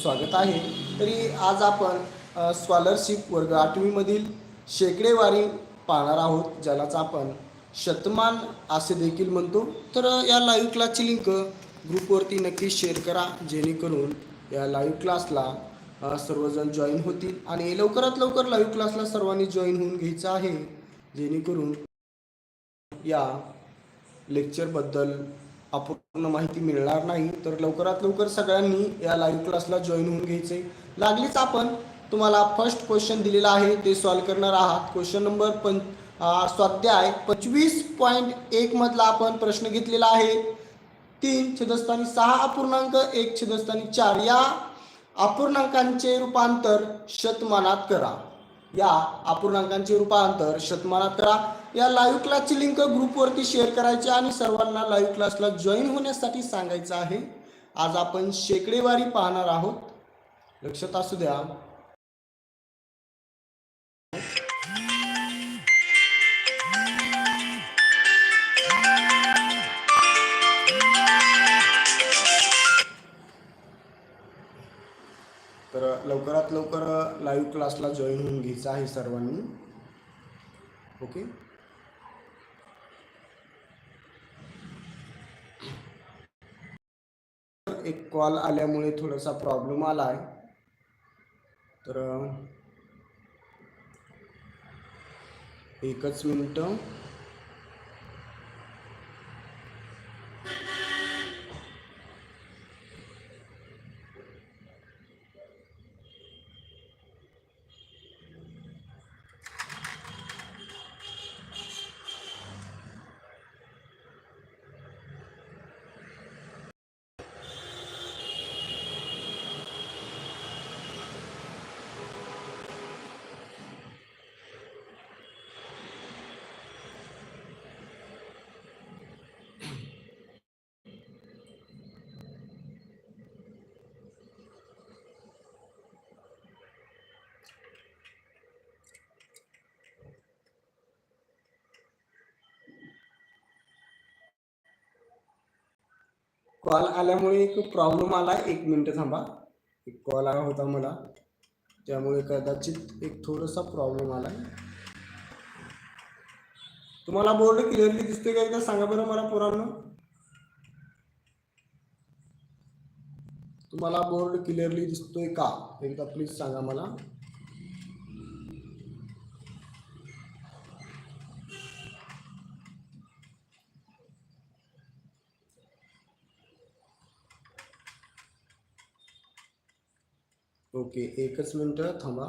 स्वागत आहे. तरी आज आपण स्कॉलरशिप वर्ग आठवीमधील शेकडेवारी पाहणार आहोत ज्यालाच आपण शतमान असे देखील म्हणतो. तर या लाईव्ह क्लासची लिंक ग्रुपवरती नक्की शेअर करा जेणेकरून या लाईव्ह क्लासला सर्वजण जॉईन होतील. आणि लवकरात लवकर लाईव्ह क्लासला सर्वांनी जॉईन होऊन घ्यायचं आहे जेणेकरून या लेक्चरबद्दल अपूर्ण माहिती मिळणार नाही तर लवकरात लवकर सगळ्यांनी या लाईव्ह क्लासला जॉईन होऊन घ्यायचे. लागलीच आपण. तुम्हाला फर्स्ट क्वेश्चन दिलेला आहे ते सॉल्व करणार आहात. क्वेश्चन नंबर पं स्वाध्याय पंचवीस पॉईंट एक मधला आपण प्रश्न घेतलेला आहे. तीन छेदस्थानी सहा अपूर्णांक एक छेदस्थानी चार. या अपूर्णांकांचे रूपांतर शतमानात करा. या अपूर्णांकांचे रूपांतर शतमानात करा. या लाईव्ह क्लासची लिंक ग्रुपवरती शेअर करायची आणि सर्वांना लाईव्ह क्लासला जॉईन होण्यासाठी सांगायचं आहे. आज आपण शेकडेवारी पाहणार आहोत. लक्षात असू द्या. तर लवकरात लवकर लाईव्ह क्लासला जॉईन होऊन घ्यायचं आहे सर्वांनी. ओके एक कॉल आल्यामुळे थोडासा प्रॉब्लेम आला आहे. तर एकच मिनटं. कॉल आल्यामुळे एक प्रॉब्लेम आला. एक मिनटं थांबा. एक कॉल आला होता मला. त्यामुळे कदाचित एक थोडासा प्रॉब्लेम आला. तुम्हाला बोर्ड क्लिअरली दिसते का एकदा सांगा बरं मला पोरांनो. तुम्हाला बोर्ड क्लिअरली दिसतोय का? एकदा प्लीज सांगा मला. ओके एकच मिनटं थांबा.